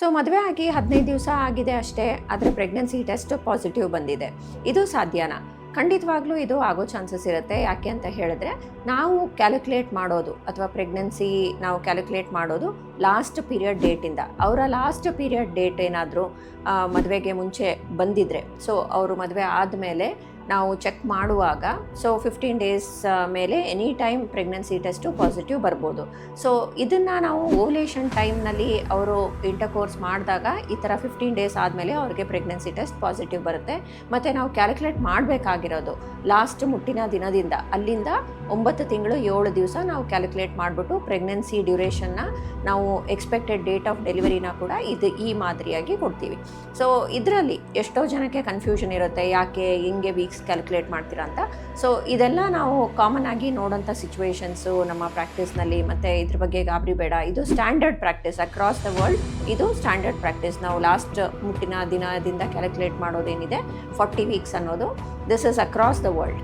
So ಮದುವೆ ಆಗಿ ಹದಿನೈದು ದಿವಸ ಆಗಿದೆ ಅಷ್ಟೇ, ಆದರೆ ಪ್ರೆಗ್ನೆನ್ಸಿ ಟೆಸ್ಟ್ ಪಾಸಿಟಿವ್ ಬಂದಿದೆ. ಇದು ಸಾಧ್ಯನಾ? ಖಂಡಿತವಾಗ್ಲೂ ಇದು ಆಗೋ ಚಾನ್ಸಸ್ ಇರುತ್ತೆ. ಯಾಕೆ ಅಂತ ಹೇಳಿದ್ರೆ, ನಾವು ಕ್ಯಾಲ್ಕುಲೇಟ್ ಮಾಡೋದು ಅಥವಾ ಪ್ರೆಗ್ನೆನ್ಸಿ ನಾವು ಕ್ಯಾಲ್ಕುಲೇಟ್ ಮಾಡೋದು ಲಾಸ್ಟ್ ಪೀರಿಯಡ್ ಡೇಟಿಂದ ಅವರ ಲಾಸ್ಟ್ ಪೀರಿಯಡ್ ಡೇಟ್ ಏನಾದರೂ ಮದುವೆಗೆ ಮುಂಚೆ ಬಂದಿದ್ರೆ ಸೊ ಅವರು ಮದುವೆ ಆದಮೇಲೆ ನಾವು ಚೆಕ್ ಮಾಡುವಾಗ ಸೊ ಫಿಫ್ಟೀನ್ ಡೇಸ್ ಮೇಲೆ any time pregnancy test positive ಬರ್ಬೋದು. ಸೊ ಇದನ್ನು ನಾವು ಓಲೇಷನ್ ಟೈಮ್ನಲ್ಲಿ ಅವರು ಇಂಟರ್ಕೋರ್ಸ್ ಮಾಡಿದಾಗ ಈ ಥರ ಫಿಫ್ಟೀನ್ ಡೇಸ್ ಆದಮೇಲೆ ಅವ್ರಿಗೆ ಪ್ರೆಗ್ನೆನ್ಸಿ ಟೆಸ್ಟ್ ಪಾಸಿಟಿವ್ ಬರುತ್ತೆ. ಮತ್ತು ನಾವು ಕ್ಯಾಲ್ಕುಲೇಟ್ ಮಾಡಬೇಕಾಗಿರೋದು. ಲಾಸ್ಟ್ ಮುಟ್ಟಿನ ದಿನದಿಂದ, ಅಲ್ಲಿಂದ ಒಂಬತ್ತು ತಿಂಗಳು ಏಳು ದಿವಸ ನಾವು ಕ್ಯಾಲ್ಕುಲೇಟ್ ಮಾಡಿಬಿಟ್ಟು ಪ್ರೆಗ್ನೆನ್ಸಿ ಡ್ಯೂರೇಷನ್ನ ನಾವು ಎಕ್ಸ್ಪೆಕ್ಟೆಡ್ ಡೇಟ್ ಆಫ್ ಡೆಲಿವರಿನ ಕೂಡ ಇದು ಈ ಮಾದರಿಯಾಗಿ ಕೊಡ್ತೀವಿ. ಸೊ ಇದರಲ್ಲಿ ಎಷ್ಟೋ ಜನಕ್ಕೆ ಕನ್ಫ್ಯೂಷನ್ ಇರುತ್ತೆ, ಯಾಕೆ, ಹಿಂಗೆ ವೀಕ್ಸ್ ಕ್ಯಾಲ್ಕುಲೇಟ್ ಮಾಡ್ತೀರಾ ಅಂತ. ಸೊ ಇದೆಲ್ಲ ನಾವು ಕಾಮನ್ ಆಗಿ ನೋಡೋಂಥ ಸಿಚುವೇಶನ್ಸು ನಮ್ಮ ಪ್ರಾಕ್ಟೀಸ್ನಲ್ಲಿ ಮತ್ತು ಇದ್ರ ಬಗ್ಗೆ ಗಾಬರಿ ಬೇಡ. ಇದು standard practice across the world ಇದು ಸ್ಟ್ಯಾಂಡರ್ಡ್ ಪ್ರಾಕ್ಟೀಸ್ ನಾವು ಲಾಸ್ಟ್ ಮುಟ್ಟಿನ ದಿನದಿಂದ ಕ್ಯಾಲ್ಕುಲೇಟ್ ಮಾಡೋದೇನಿದೆ? ಫಾರ್ಟಿ ವೀಕ್ಸ್ ಅನ್ನೋದು. This is across the world